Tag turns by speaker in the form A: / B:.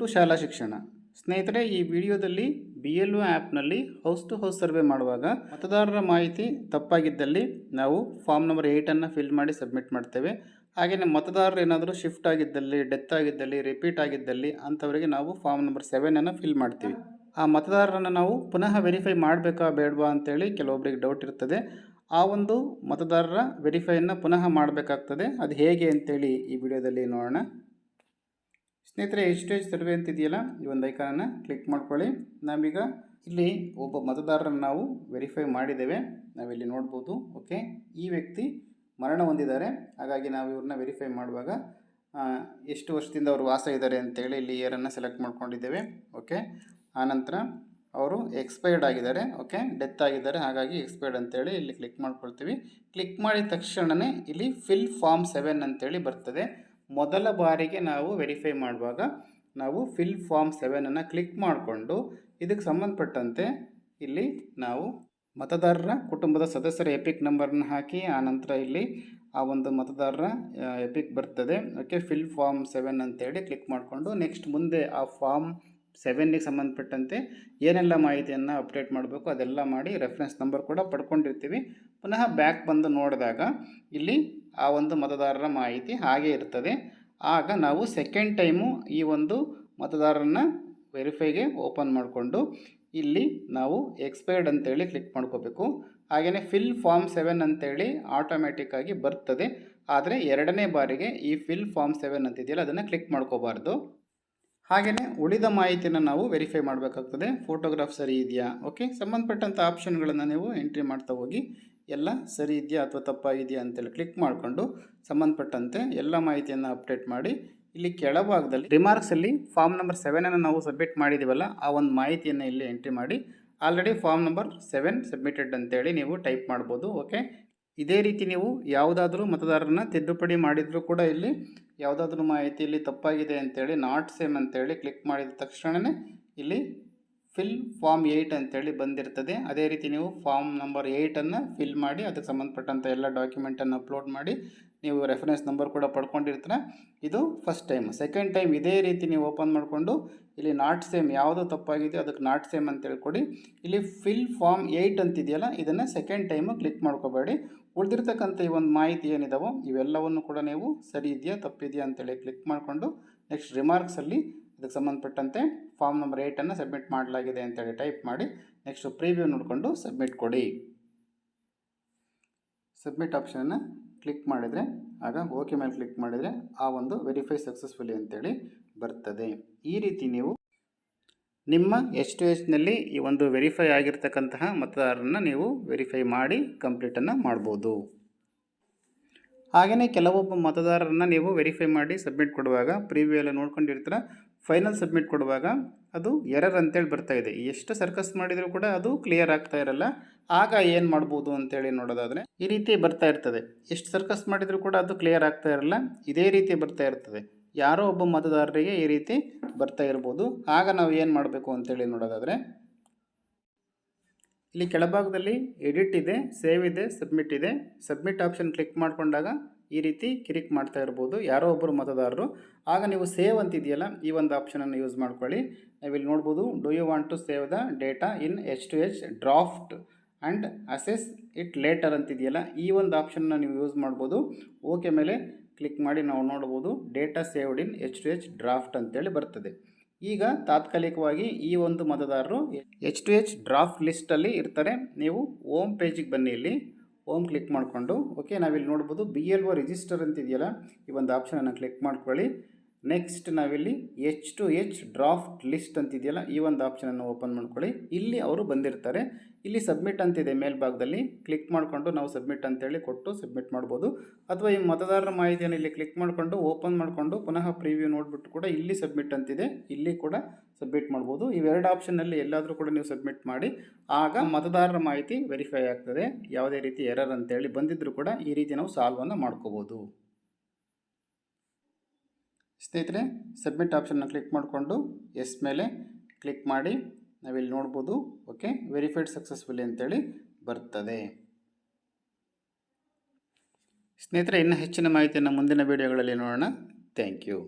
A: To ಶಾಲಾ ಶಿಕ್ಷಣ. ಸ್ನೇಹಿತರೆ, ಈ ವಿಡಿಯೋದಲ್ಲಿ ಬಿ ಎಲ್ ಒ ಆ್ಯಪ್ನಲ್ಲಿ ಹೌಸ್ ಟು ಹೌಸ್ ಸರ್ವೆ ಮಾಡುವಾಗ ಮತದಾರರ ಮಾಹಿತಿ ತಪ್ಪಾಗಿದ್ದಲ್ಲಿ ನಾವು ಫಾರ್ಮ್ ನಂಬರ್ ಏಯ್ಟನ್ನು ಫಿಲ್ ಮಾಡಿ ಸಬ್ಮಿಟ್ ಮಾಡ್ತೇವೆ. ಹಾಗೆಯೇ ಮತದಾರರು ಏನಾದರೂ ಶಿಫ್ಟ್ ಆಗಿದ್ದಲ್ಲಿ, ಡೆತ್ ಆಗಿದ್ದಲ್ಲಿ, ರಿಪೀಟ್ ಆಗಿದ್ದಲ್ಲಿ ಅಂಥವರಿಗೆ ನಾವು ಫಾರ್ಮ್ ನಂಬರ್ ಸೆವೆನನ್ನು ಫಿಲ್ ಮಾಡ್ತೀವಿ. ಆ ಮತದಾರರನ್ನು ನಾವು ಪುನಃ ವೆರಿಫೈ ಮಾಡಬೇಕಾ ಬೇಡವಾ ಅಂತೇಳಿ ಕೆಲವೊಬ್ಬರಿಗೆ ಡೌಟ್ ಇರ್ತದೆ. ಆ ಒಂದು ಮತದಾರರ ವೆರಿಫೈಯನ್ನು ಪುನಃ ಮಾಡಬೇಕಾಗ್ತದೆ. ಅದು ಹೇಗೆ ಅಂತೇಳಿ ಈ ವಿಡಿಯೋದಲ್ಲಿ ನೋಡೋಣ. ಸ್ನೇಹಿತರೆ ಎಷ್ಟು ಎಚ್ ಸರ್ವೆ ಅಂತಿದೆಯಲ್ಲ? ಈ ಒಂದು ಐಕಾನನ್ನು ಕ್ಲಿಕ್ ಮಾಡ್ಕೊಳ್ಳಿ. ನಾವೀಗ ಇಲ್ಲಿ ಒಬ್ಬ ಮತದಾರರನ್ನು ನಾವು ವೆರಿಫೈ ಮಾಡಿದ್ದೇವೆ. ನಾವಿಲ್ಲಿ ನೋಡ್ಬೋದು, ಓಕೆ? ಈ ವ್ಯಕ್ತಿ ಮರಣ ಹೊಂದಿದ್ದಾರೆ. ಹಾಗಾಗಿ ನಾವು ಇವ್ರನ್ನ ವೆರಿಫೈ ಮಾಡುವಾಗ ಎಷ್ಟು ವರ್ಷದಿಂದ ಅವರು ವಾಸ ಇದ್ದಾರೆ ಅಂತೇಳಿ ಇಲ್ಲಿ ಇಯರನ್ನು ಸೆಲೆಕ್ಟ್ ಮಾಡ್ಕೊಂಡಿದ್ದೇವೆ, ಓಕೆ? ಆನಂತರ ಅವರು ಎಕ್ಸ್ಪೈರ್ಡ್ ಆಗಿದ್ದಾರೆ, ಓಕೆ? ಡೆತ್ ಆಗಿದ್ದಾರೆ. ಹಾಗಾಗಿ ಎಕ್ಸ್ಪೈರ್ಡ್ ಅಂತೇಳಿ ಇಲ್ಲಿ ಕ್ಲಿಕ್ ಮಾಡ್ಕೊಳ್ತೀವಿ. ಕ್ಲಿಕ್ ಮಾಡಿದ ತಕ್ಷಣವೇ ಇಲ್ಲಿ ಫಿಲ್ ಫಾರ್ಮ್ ಸೆವೆನ್ ಅಂತೇಳಿ ಬರ್ತದೆ. ಮೊದಲ ಬಾರಿಗೆ ನಾವು ವೆರಿಫೈ ಮಾಡುವಾಗ ನಾವು ಫಿಲ್ ಫಾರ್ಮ್ ಸೆವೆನನ್ನು ಕ್ಲಿಕ್ ಮಾಡಿಕೊಂಡು ಇದಕ್ಕೆ ಸಂಬಂಧಪಟ್ಟಂತೆ ಇಲ್ಲಿ ನಾವು ಮತದಾರರ ಕುಟುಂಬದ ಸದಸ್ಯರ ಎಪಿಕ್ ನಂಬರನ್ನು ಹಾಕಿ ಆನಂತರ ಇಲ್ಲಿ ಆ ಒಂದು ಮತದಾರರ ಎಪಿಕ್ ಬರ್ತದೆ. ಓಕೆ ಫಿಲ್ ಫಾರ್ಮ್ ಸೆವೆನ್ ಅಂತೇಳಿ ಕ್ಲಿಕ್ ಮಾಡಿಕೊಂಡು ನೆಕ್ಸ್ಟ್ ಮುಂದೆ ಆ ಫಾರ್ಮ್ ಸೆವೆನ್ನಿಗೆ ಸಂಬಂಧಪಟ್ಟಂತೆ ಏನೆಲ್ಲ ಮಾಹಿತಿಯನ್ನು ಅಪ್ಡೇಟ್ ಮಾಡಬೇಕು ಅದೆಲ್ಲ ಮಾಡಿ ರೆಫರೆನ್ಸ್ ನಂಬರ್ ಕೂಡ ಪಡ್ಕೊಂಡಿರ್ತೀವಿ. ಪುನಃ ಬ್ಯಾಕ್ ಬಂದು ನೋಡಿದಾಗ ಇಲ್ಲಿ ಆ ಒಂದು ಮತದಾರರ ಮಾಹಿತಿ ಹಾಗೆ ಇರ್ತದೆ. ಆಗ ನಾವು ಸೆಕೆಂಡ್ ಟೈಮು ಈ ಒಂದು ಮತದಾರರನ್ನ ವೆರಿಫೈಗೆ ಓಪನ್ ಮಾಡಿಕೊಂಡು ಇಲ್ಲಿ ನಾವು ಎಕ್ಸ್ಪೈರ್ಡ್ ಅಂತೇಳಿ ಕ್ಲಿಕ್ ಮಾಡ್ಕೋಬೇಕು. ಹಾಗೆಯೇ ಫಿಲ್ ಫಾರ್ಮ್ ಸೆವೆನ್ ಅಂತೇಳಿ ಆಟೋಮ್ಯಾಟಿಕ್ಕಾಗಿ ಬರ್ತದೆ. ಆದರೆ ಎರಡನೇ ಬಾರಿಗೆ ಈ ಫಿಲ್ ಫಾರ್ಮ್ ಸೆವೆನ್ ಅಂತಿದೆಯಲ್ಲ, ಅದನ್ನು ಕ್ಲಿಕ್ ಮಾಡ್ಕೋಬಾರ್ದು. ಹಾಗೆಯೇ ಉಳಿದ ಮಾಹಿತಿನ ನಾವು ವೆರಿಫೈ ಮಾಡಬೇಕಾಗ್ತದೆ. ಫೋಟೋಗ್ರಾಫ್ ಸರಿ ಇದೆಯಾ? ಓಕೆ ಸಂಬಂಧಪಟ್ಟಂಥ ಆಪ್ಷನ್ಗಳನ್ನು ನೀವು ಎಂಟ್ರಿ ಮಾಡ್ತಾ ಹೋಗಿ, ಎಲ್ಲ ಸರಿ ಇದೆಯಾ ಅಥವಾ ತಪ್ಪಾಗಿದೆಯಾ ಅಂತೇಳಿ ಕ್ಲಿಕ್ ಮಾಡಿಕೊಂಡು ಸಂಬಂಧಪಟ್ಟಂತೆ ಎಲ್ಲ ಮಾಹಿತಿಯನ್ನು ಅಪ್ಡೇಟ್ ಮಾಡಿ, ಇಲ್ಲಿ ಕೆಳಭಾಗದಲ್ಲಿ ರಿಮಾರ್ಕ್ಸಲ್ಲಿ ಫಾರ್ಮ್ ನಂಬರ್ ಸೆವೆನನ್ನು ನಾವು ಸಬ್ಮಿಟ್ ಮಾಡಿದ್ದೀವಲ್ಲ ಆ ಒಂದು ಮಾಹಿತಿಯನ್ನು ಇಲ್ಲಿ ಎಂಟ್ರಿ ಮಾಡಿ already form number seven submitted ಅಂತೇಳಿ ನೀವು ಟೈಪ್ ಮಾಡ್ಬೋದು. ಓಕೆ ಇದೇ ರೀತಿ ನೀವು ಯಾವುದಾದ್ರೂ ಮತದಾರರನ್ನ ತಿದ್ದುಪಡಿ ಮಾಡಿದರೂ ಕೂಡ ಇಲ್ಲಿ ಯಾವುದಾದ್ರೂ ಮಾಹಿತಿಯಲ್ಲಿ ತಪ್ಪಾಗಿದೆ ಅಂತೇಳಿ, ನಾಟ್ ಸೇಮ್ ಅಂತೇಳಿ ಕ್ಲಿಕ್ ಮಾಡಿದ ತಕ್ಷಣವೇ ಇಲ್ಲಿ ಫಿಲ್ ಫಾರ್ಮ್ ಏಯ್ಟ್ ಅಂತೇಳಿ ಬಂದಿರ್ತದೆ. ಅದೇ ರೀತಿ ನೀವು ಫಾರ್ಮ್ ನಂಬರ್ ಏಯ್ಟನ್ನು ಫಿಲ್ ಮಾಡಿ, ಅದಕ್ಕೆ ಸಂಬಂಧಪಟ್ಟಂಥ ಎಲ್ಲ ಡಾಕ್ಯುಮೆಂಟನ್ನು ಅಪ್ಲೋಡ್ ಮಾಡಿ, ನೀವು ರೆಫರೆನ್ಸ್ ನಂಬರ್ ಕೂಡ ಪಡ್ಕೊಂಡಿರ್ತೀರ. ಇದು ಫಸ್ಟ್ ಟೈಮ್. ಸೆಕೆಂಡ್ ಟೈಮ್ ಇದೇ ರೀತಿ ನೀವು ಓಪನ್ ಮಾಡಿಕೊಂಡು ಇಲ್ಲಿ ನಾಟ್ ಸೇಮ್ ಯಾವುದು ತಪ್ಪಾಗಿದೆ ಅದಕ್ಕೆ ನಾಟ್ ಸೇಮ್ ಅಂತ ಹೇಳ್ಕೊಡಿ. ಇಲ್ಲಿ ಫಿಲ್ ಫಾರ್ಮ್ ಏಯ್ಟ್ ಅಂತಿದೆಯಲ್ಲ, ಇದನ್ನು ಸೆಕೆಂಡ್ ಟೈಮು ಕ್ಲಿಕ್ ಮಾಡ್ಕೋಬೇಡಿ. ಉಳಿದಿರ್ತಕ್ಕಂಥ ಈ ಒಂದು ಮಾಹಿತಿ ಏನಿದಾವೋ ಇವೆಲ್ಲವನ್ನು ಕೂಡ ನೀವು ಸರಿ ಇದೆಯಾ, ತಪ್ಪಿದೆಯಾ ಅಂತೇಳಿ ಕ್ಲಿಕ್ ಮಾಡಿಕೊಂಡು ನೆಕ್ಸ್ಟ್ ರಿಮಾರ್ಕ್ಸಲ್ಲಿ ಅದಕ್ಕೆ ಸಂಬಂಧಪಟ್ಟಂತೆ ಫಾರ್ಮ್ ನಂಬರ್ ಏಯ್ಟನ್ನು ಸಬ್ಮಿಟ್ ಮಾಡಲಾಗಿದೆ ಅಂತೇಳಿ ಟೈಪ್ ಮಾಡಿ ನೆಕ್ಸ್ಟ್ ಪ್ರಿವ್ಯೂ ನೋಡಿಕೊಂಡು ಸಬ್ಮಿಟ್ ಕೊಡಿ. ಸಬ್ಮಿಟ್ ಆಪ್ಷನನ್ನು ಕ್ಲಿಕ್ ಮಾಡಿದರೆ, ಆಗ ಓಕೆ ಮೇಲೆ ಕ್ಲಿಕ್ ಮಾಡಿದರೆ ಆ ಒಂದು ವೆರಿಫೈ ಸಕ್ಸಸ್ಫುಲಿ ಅಂತೇಳಿ ಬರ್ತದೆ. ಈ ರೀತಿ ನೀವು ನಿಮ್ಮ ಎಚ್ ಟು ಎಚ್ನಲ್ಲಿ ಈ ಒಂದು ವೆರಿಫೈ ಆಗಿರ್ತಕ್ಕಂತಹ ಮತದಾರರನ್ನು ನೀವು ವೆರಿಫೈ ಮಾಡಿ ಕಂಪ್ಲೀಟನ್ನು ಮಾಡ್ಬೋದು. ಹಾಗೆಯೇ ಕೆಲವೊಬ್ಬ ಮತದಾರರನ್ನು ನೀವು ವೆರಿಫೈ ಮಾಡಿ ಸಬ್ಮಿಟ್ ಕೊಡುವಾಗ ಪ್ರಿವ್ಯೂ ಎಲ್ಲ ನೋಡ್ಕೊಂಡಿರ್ತೀರ ಫೈನಲ್ ಸಬ್ಮಿಟ್ ಕೊಡುವಾಗ ಅದು ಎರರ್ ಅಂತೇಳಿ ಇದೆ. ಎಷ್ಟು ಸರ್ಕಸ್ ಮಾಡಿದರೂ ಕೂಡ ಅದು ಕ್ಲಿಯರ್ ಆಗ್ತಾ ಇರಲ್ಲ. ಆಗ ಏನು ಮಾಡ್ಬೋದು ಅಂತೇಳಿ ನೋಡೋದಾದರೆ, ಈ ರೀತಿ ಬರ್ತಾ ಇರ್ತದೆ. ಎಷ್ಟು ಸರ್ಕಸ್ ಮಾಡಿದರೂ ಕೂಡ ಅದು ಕ್ಲಿಯರ್ ಆಗ್ತಾ ಇರಲ್ಲ. ಇದೇ ರೀತಿ ಬರ್ತಾ ಇರ್ತದೆ. ಯಾರೋ ಒಬ್ಬ ಮತದಾರರಿಗೆ ಈ ರೀತಿ ಬರ್ತಾ ಇರ್ಬೋದು. ಆಗ ನಾವು ಏನು ಮಾಡಬೇಕು ಅಂತೇಳಿ ನೋಡೋದಾದರೆ, ಇಲ್ಲಿ ಕೆಳಭಾಗದಲ್ಲಿ ಎಡಿಟ್ ಇದೆ, ಸೇವ್ ಇದೆ, ಸಬ್ಮಿಟ್ ಇದೆ. ಸಬ್ಮಿಟ್ ಆಪ್ಷನ್ ಕ್ಲಿಕ್ ಮಾಡಿಕೊಂಡಾಗ ಈ ರೀತಿ ಕ್ಲಿಕ್ ಮಾಡ್ತಾ ಇರ್ಬೋದು. ಯಾರೋ ಒಬ್ಬರು ಮತದಾರರು. ಆಗ ನೀವು ಸೇವ್ ಅಂತಿದೆಯಲ್ಲ, ಈ ಒಂದು ಆಪ್ಷನನ್ನು ಯೂಸ್ ಮಾಡ್ಕೊಳ್ಳಿ. ನಾವಿಲ್ಲಿ ನೋಡ್ಬೋದು do you want to save the data in H two H draft and access it later ಅಂತಿದೆಯಲ್ಲ, ಈ ಒಂದು ಆಪ್ಷನ್ನ ನೀವು ಯೂಸ್ ಮಾಡ್ಬೋದು. ಓಕೆ ಮೇಲೆ ಕ್ಲಿಕ್ ಮಾಡಿ ನಾವು ನೋಡ್ಬೋದು data saved in H two H draft ಅಂತೇಳಿ ಬರ್ತದೆ. ಈಗ ತಾತ್ಕಾಲಿಕವಾಗಿ ಈ ಒಂದು ಮತದಾರರು ಎಚ್ ಟು ಎಚ್ ಡ್ರಾಫ್ಟ್ ಲಿಸ್ಟಲ್ಲಿ ಇರ್ತಾರೆ. ನೀವು ಓಮ್ ಪೇಜಿಗೆ ಬನ್ನಿ ಇಲ್ಲಿ. ಓಮ್ ಕ್ಲಿಕ್ ಮಾಡಿಕೊಂಡು, ಓಕೆ, ನಾವಿಲ್ಲಿ ನೋಡ್ಬೋದು ಬಿ ಎಲ್ ಒ ರಿಜಿಸ್ಟರ್ ಅಂತಿದೆಯಲ್ಲ, ಈ ಒಂದು ಆಪ್ಷನನ್ನು ಕ್ಲಿಕ್ ಮಾಡ್ಕೊಳ್ಳಿ. ನೆಕ್ಸ್ಟ್ ನಾವಿಲ್ಲಿ H to H draft list ಅಂತಿದೆಯಲ್ಲ, ಈ ಒಂದು ಆಪ್ಷನನ್ನು ಓಪನ್ ಮಾಡ್ಕೊಳ್ಳಿ. ಇಲ್ಲಿ ಅವರು ಬಂದಿರ್ತಾರೆ. ಇಲ್ಲಿ ಸಬ್ಮಿಟ್ ಅಂತಿದೆ ಮೇಲ್ಭಾಗದಲ್ಲಿ. ಕ್ಲಿಕ್ ಮಾಡಿಕೊಂಡು ನಾವು ಸಬ್ಮಿಟ್ ಅಂತೇಳಿ ಕೊಟ್ಟು ಸಬ್ಮಿಟ್ ಮಾಡ್ಬೋದು. ಅಥವಾ ಈ ಮತದಾರರ ಮಾಹಿತಿಯನ್ನು ಇಲ್ಲಿ ಕ್ಲಿಕ್ ಮಾಡಿಕೊಂಡು ಓಪನ್ ಮಾಡಿಕೊಂಡು, ಪುನಃ ಪ್ರಿವ್ಯೂ ನೋಡಿಬಿಟ್ಟು ಕೂಡ ಇಲ್ಲಿ ಸಬ್ಮಿಟ್ ಅಂತಿದೆ. ಇಲ್ಲಿ ಕೂಡ ಸಬ್ಮಿಟ್ ಮಾಡ್ಬೋದು. ಇವೆರಡು ಆಪ್ಷನ್ನಲ್ಲಿ ಎಲ್ಲಾದರೂ ಕೂಡ ನೀವು ಸಬ್ಮಿಟ್ ಮಾಡಿ. ಆಗ ಮತದಾರರ ಮಾಹಿತಿ ವೆರಿಫೈ ಆಗ್ತದೆ. ಯಾವುದೇ ರೀತಿ ಎರರ್ ಅಂತೇಳಿ ಬಂದಿದ್ದರೂ ಕೂಡ ಈ ರೀತಿ ನಾವು ಸಾಲ್ವನ್ನು ಮಾಡ್ಕೋಬೋದು. ಸ್ನೇಹಿತರೆ ಸಬ್ಮಿಟ್ ಆಪ್ಷನ್ನ ಕ್ಲಿಕ್ ಮಾಡಿಕೊಂಡು ಎಸ್ ಮೇಲೆ ಕ್ಲಿಕ್ ಮಾಡಿ. ನಾವಿಲ್ಲಿ ನೋಡ್ಬೋದು ಓಕೆ ವೆರಿಫೈಡ್ ಸಕ್ಸಸ್ಫುಲಿ ಅಂತೇಳಿ ಬರ್ತದೆ. ಸ್ನೇಹಿತರೆ, ಇನ್ನೂ ಹೆಚ್ಚಿನ ಮಾಹಿತಿಯನ್ನು ಮುಂದಿನ ವೀಡಿಯೋಗಳಲ್ಲಿ ನೋಡೋಣ. Thank you